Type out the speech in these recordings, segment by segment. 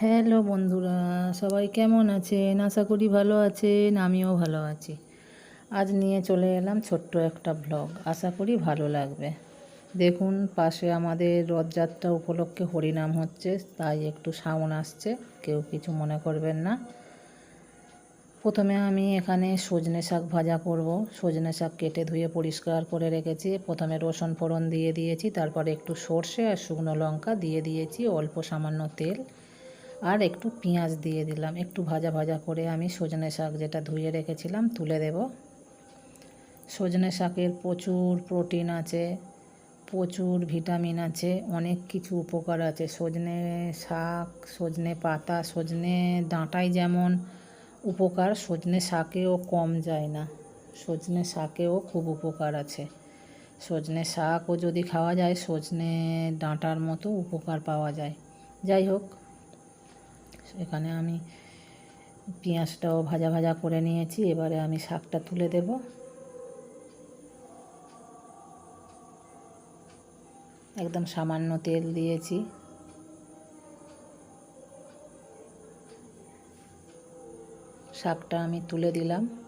Hello বন্ধুরা, সবাই কেমন আছেন? আশা করি ভালো আছেন, আমিও ভালো আছি। আজ নিয়ে চলে এলাম ছোট্ট একটা ব্লগ আশা করি ভালো লাগবে। দেখুন, পাশে আমাদের রথযাত্রা উপলক্ষে হরিনাম হচ্ছে, তাই একটু সাউন্ড আসছে, কেউ কিছু মনে করবেন না। প্রথমে আমি এখানে সজনে শাক ভাজা করব। সজনে শাক কেটে ধুয়ে পরিষ্কার করে রেখেছি। প্রথমে রসুন ফোড়ন দিয়ে দিয়েছি, তারপরে একটু সর্ষে আর শুকনো লঙ্কা দিয়ে দিয়েছি, অল্প সামান্য তেল। আর একটু পেঁয়াজ দিয়ে দিলাম। একটু ভাজা ভাজা করে আমি সজনে শাক যেটা ধুয়ে রেখেছিলাম তুলে দেব। সজনে শাকের প্রচুর প্রোটিন আছে, প্রচুর ভিটামিন আছে, অনেক কিছু উপকার আছে। সজনে শাক, সজনে পাতা, সজনে ডাঁটায় যেমন উপকার, সজনে শাকেও কম যায় না। সজনে শাকেও খুব উপকার আছে। সজনে শাকও যদি খাওয়া যায়, সজনে ডাঁটার মতো উপকার পাওয়া যায়। যাই হোক এখানে আমি পেঁয়াজটাও ভাজা ভাজা করে নিয়েছি, এবারে আমি শাকটা তুলে দেব। একদম সামান্য তেল দিয়েছি। শাকটা আমি তুলে দিলাম।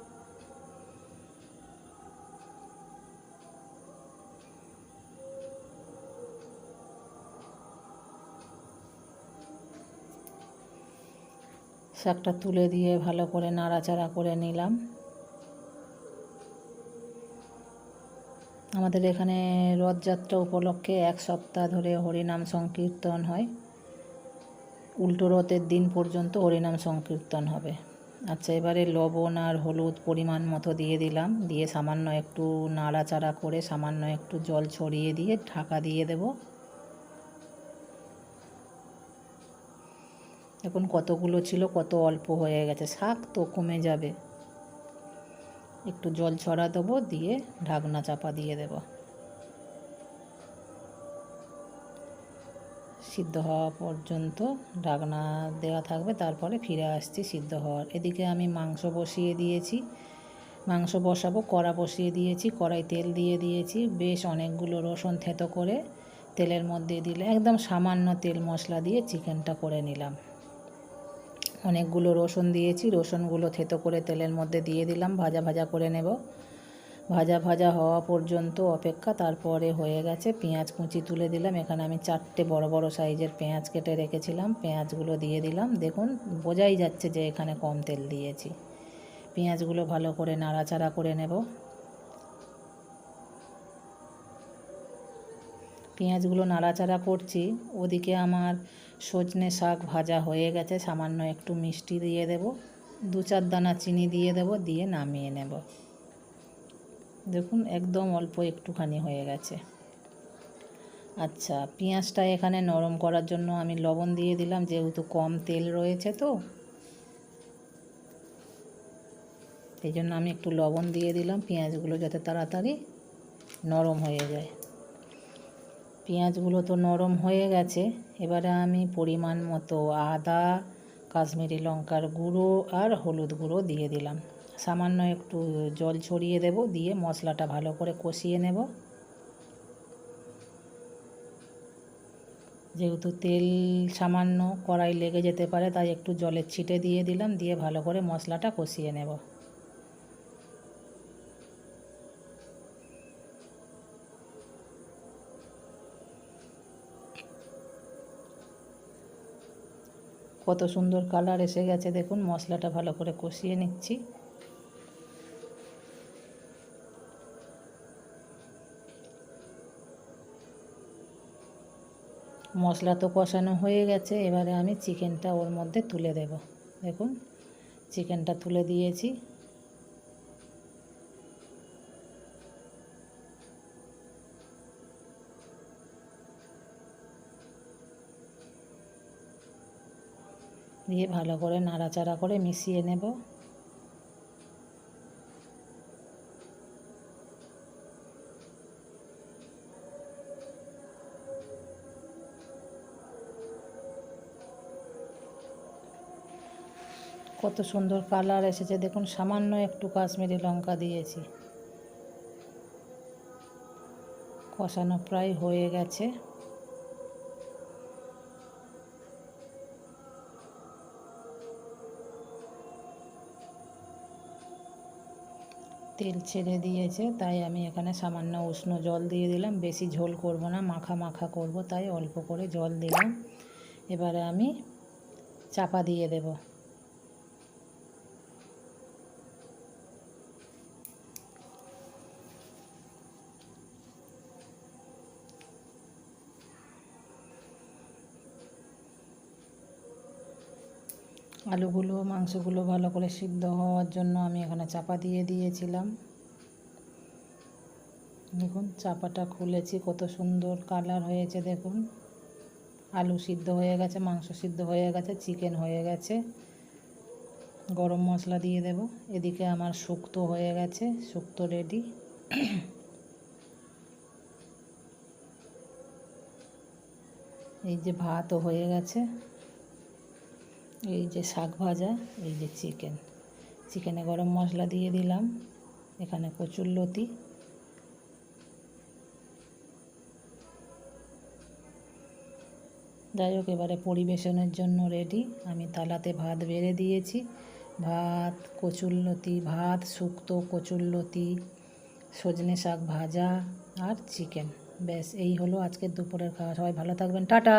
শাকটা তুলে দিয়ে ভালো করে নাড়াচাড়া করে নিলাম। আমাদের এখানে রথযাত্রা উপলক্ষে এক সপ্তাহ ধরে হরিনাম সংকীর্তন হয়। উল্টো রথের দিন পর্যন্ত হরিনাম সংকীর্তন হবে। আচ্ছা এবারে লবণ আর হলুদ পরিমাণ মতো দিয়ে দিলাম। দিয়ে সামান্য একটু নাড়াচাড়া করে সামান্য একটু জল ছড়িয়ে দিয়ে ঢাকা দিয়ে দেবো। এখন কতগুলো ছিল, কত অল্প হয়ে গেছে, শাক তো কমে যাবে। একটু জল ছড়া দেবো, দিয়ে ঢাকনা চাপা দিয়ে দেব। সিদ্ধ হওয়া পর্যন্ত ঢাকনা দেওয়া থাকবে, তারপরে ফিরে আসছি সিদ্ধ হওয়ার। এদিকে আমি মাংস বসিয়ে দিয়েছি। মাংস বসাবো, কড়া বসিয়ে দিয়েছি, কড়াই তেল দিয়ে দিয়েছি, বেশ অনেকগুলো রসুন থেতো করে তেলের মধ্যে দিলে একদম সামান্য তেল মশলা দিয়ে চিকেনটা করে নিলাম। অনেকগুলো রসুন দিয়েছি, রসুনগুলো থেতো করে তেলের মধ্যে দিয়ে দিলাম, ভাজা ভাজা করে নেব। ভাজা ভাজা হওয়া পর্যন্ত অপেক্ষা, তারপরে হয়ে গেছে পেঁয়াজ কুচি তুলে দিলাম। এখানে আমি চারটে বড় বড় সাইজের পেঁয়াজ কেটে রেখেছিলাম, পেঁয়াজগুলো দিয়ে দিলাম। দেখুন, বোঝাই যাচ্ছে যে এখানে কম তেল দিয়েছি। পেঁয়াজগুলো ভালো করে নাড়াচাড়া করে নেব। পেঁয়াজগুলো নাড়াচাড়া করছি। ওদিকে আমার সজনে শাক ভাজা হয়ে গেছে। সামান্য একটু মিষ্টি দিয়ে দেব। দু চার দানা চিনি দিয়ে দেব, দিয়ে নামিয়ে নেব। দেখুন, একদম অল্প একটুখানি হয়ে গেছে। আচ্ছা পেঁয়াজটা এখানে নরম করার জন্য আমি লবণ দিয়ে দিলাম, যেহেতু কম তেল রয়েছে তো। এই জন্য আমি একটু লবণ দিয়ে দিলাম, পেঁয়াজগুলো যাতে তাড়াতাড়ি নরম হয়ে যায়। পেঁয়াজগুলো তো নরম হয়ে গেছে। এবারে আমি পরিমাণ মতো আদা, কাশ্মীরি লঙ্কার গুঁড়ো আর হলুদ গুঁড়ো দিয়ে দিলাম। সামান্য একটু জল ছড়িয়ে দেব, দিয়ে মশলাটা ভালো করে কষিয়ে নেব। যেহেতু তেল সামান্য কড়াই লেগে যেতে পারে, তাই একটু জলের ছিটে দিয়ে দিলাম, দিয়ে ভালো করে মশলাটা কষিয়ে নেব। কত সুন্দর কালার এসে গেছে, দেখুন, মশলাটা ভালো করে কষিয়ে নিচ্ছি। মশলা তো কষানো হয়ে গেছে, এবারে আমি চিকেনটা ওর মধ্যে তুলে দেব। দেখুন, চিকেনটা তুলে দিয়েছি। দিয়ে ভালো করে নাড়াচাড়া করে মিশিয়ে নেব। কত সুন্দর কালার এসেছে। দেখুন, সামান্য একটু কাশ্মীরি লঙ্কা দিয়েছি। কষানো প্রায় হয়ে গেছে। তেল ছেড়ে দিয়েছে, তাই আমি এখানে সামান্য উষ্ণ জল দিয়ে দিলাম। বেশি ঝোল করব না, মাখা মাখা করব, তাই অল্প করে জল দিলাম। এবারে আমি চাপা দিয়ে দেব। আলুগুলো, মাংসগুলো ভালো করে সিদ্ধ হওয়ার জন্য আমি এখানে চাপা দিয়ে দিয়েছিলাম। দেখুন, চাপাটা খুলেছি, কত সুন্দর কালার হয়েছে, দেখুন। আলু সিদ্ধ হয়ে গেছে, মাংস সিদ্ধ হয়ে গেছে, চিকেন হয়ে গেছে। গরম মশলা দিয়ে দেব। এদিকে আমার শুক্তো হয়ে গেছে, শুক্তো রেডি। এই যে ভাতও হয়ে গেছে। এই যে শাক ভাজা, এই যে চিকেন চিকেনে গরম মশলা দিয়ে দিলাম। এখানে কচুর লতি। যাই হোক, এবারে পরিবেশনের জন্য রেডি আমি তালাতে ভাত বেড়ে দিয়েছি। ভাত কচুরলতি ভাত, শুক্তো কচুরলতি সজনে শাক ভাজা আর চিকেন ব্যাস, এই হলো আজকের দুপুরের খাওয়া। সবাই ভালো থাকবেন। টাটা!